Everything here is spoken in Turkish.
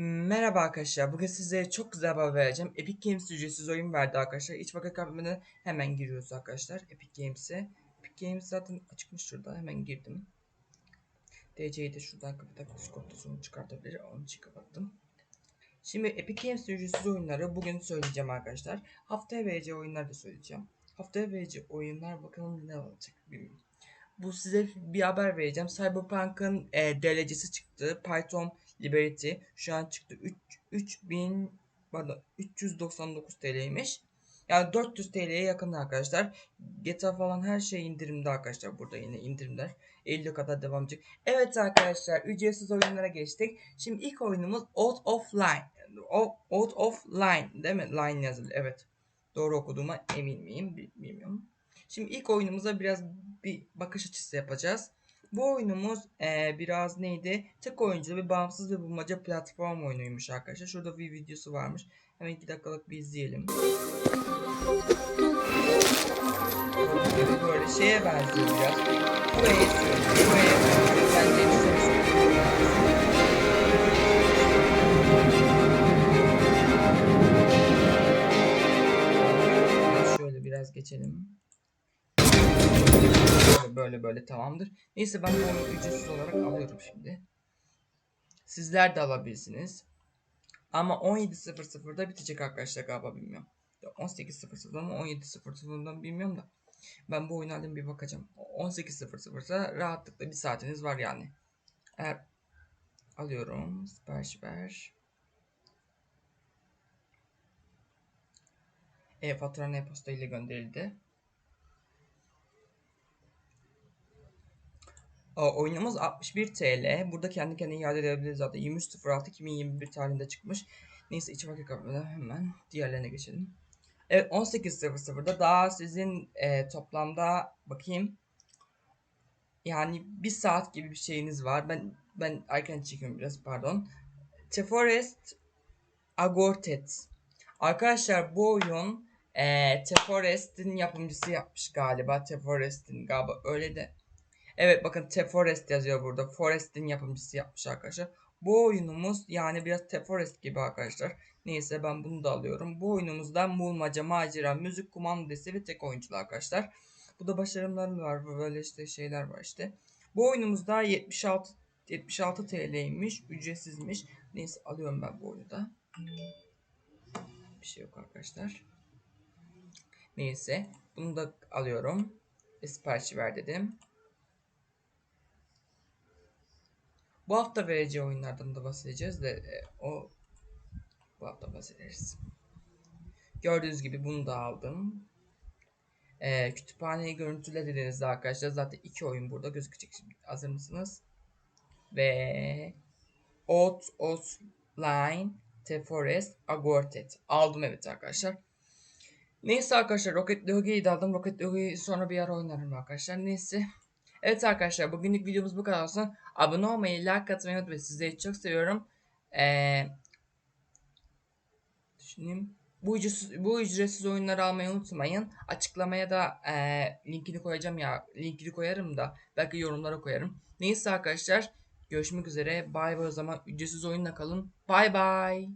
Merhaba arkadaşlar. Bugün size çok güzel haber vereceğim. Epic Games ücretsiz oyun verdi arkadaşlar. İç vaka kabinine hemen giriyoruz arkadaşlar. Epic Games'e. Epic Games zaten açıkmış şurada. Hemen girdim. DC'yi de şuradan kapatıp Discord'da sonra çıkartabilir. Onun için kapattım. Şimdi Epic Games ücretsiz oyunları bugün söyleyeceğim arkadaşlar. Haftaya vereceği oyunları da söyleyeceğim. Haftaya vereceği oyunlar bakalım ne olacak bilmiyorum. Bu size bir haber vereceğim. Cyberpunk'ın e, derecesi çıktı. Python Liberty şu an çıktı. 3 3000 pardon 399 TL'ymiş. Yani 400 TL'ye yakın arkadaşlar. GTA falan her şey indirimde arkadaşlar. Burada yine indirimler. 50 kadar devam edecek. Evet arkadaşlar ücretsiz oyunlara geçtik. Şimdi ilk oyunumuz Out of Line. Out of Line değil mi? Line yazılı. Evet. Doğru okuduğuma emin miyim? Bi- Bilmiyorum. Şimdi ilk oyunumuza biraz bir bakış açısı yapacağız. Bu oyunumuz eee, biraz neydi? Tek oyunculu bir bağımsız ve bulmaca platform oyunuymuş arkadaşlar. Şurada bir videosu varmış. Hemen 2 dakikalık bir izleyelim. Böyle, şeye benziyor biraz. Buraya Şöyle biraz geçelim. Böyle böyle tamamdır. Neyse ben bu oyunu ücretsiz olarak alıyorum şimdi. Sizler de alabilirsiniz. Ama 17.00'da bitecek arkadaşlar galiba bilmiyorum. Ya 18.00'da mı 17.00'dan bilmiyorum da. Ben bu oyunu alayım bir bakacağım. 18.00'da rahatlıkla bir saatiniz var yani. Eğer alıyorum. Sipariş ver. E-faturanın e-posta ile gönderildi. O, oyunumuz 61 TL. Burada kendi kendine iade edebiliriz zaten. 23.06.2021 tarihinde çıkmış. Neyse iç vakit kapıda hemen diğerlerine geçelim. Evet 18.00'da daha sizin e, toplamda bakayım. Yani bir saat gibi bir şeyiniz var. Ben ben erken çekiyorum biraz pardon. The Forest Agortet. Arkadaşlar bu oyun e, The Forest'in yapımcısı yapmış galiba. The Forest'in galiba öyle de. Evet bakın The Forest yazıyor burada. Forest'in yapımcısı yapmış arkadaşlar. Bu oyunumuz yani biraz The Forest gibi arkadaşlar. Neyse ben bunu da alıyorum. Bu oyunumuzda bulmaca, macera, müzik, kumanda ve tek oyunculu arkadaşlar. Bu da başarımlarım var. Böyle işte şeyler var işte. Bu oyunumuzda 76 76 TL'ymiş. Ücretsizmiş. Neyse alıyorum ben bu oyunu da. Bir şey yok arkadaşlar. Neyse. Bunu da alıyorum. Siparişi ver dedim. Bu hafta vereceği oyunlardan da bahsedeceğiz de e, o bu hafta bahsederiz. Gördüğünüz gibi bunu da aldım. E, kütüphaneyi görüntüle dediğinizde arkadaşlar zaten iki oyun burada gözükecek şimdi. Hazır mısınız? Ve Out of Line, The Forest, Agortet. Aldım evet arkadaşlar. Neyse arkadaşlar Rocket League'i de aldım. Rocket League'i sonra bir ara oynarım arkadaşlar. Neyse. Evet arkadaşlar bugünlük videomuz bu kadar olsun. Abone olmayı, like atmayı unutmayın. Sizleri çok seviyorum. Ee, düşüneyim. Bu ücretsiz, bu ücretsiz oyunları almayı unutmayın. Açıklamaya da e, linkini koyacağım ya. Linkini koyarım da. Belki yorumlara koyarım. Neyse arkadaşlar. Görüşmek üzere. Bay bay o zaman. Ücretsiz oyunla kalın. Bay bay.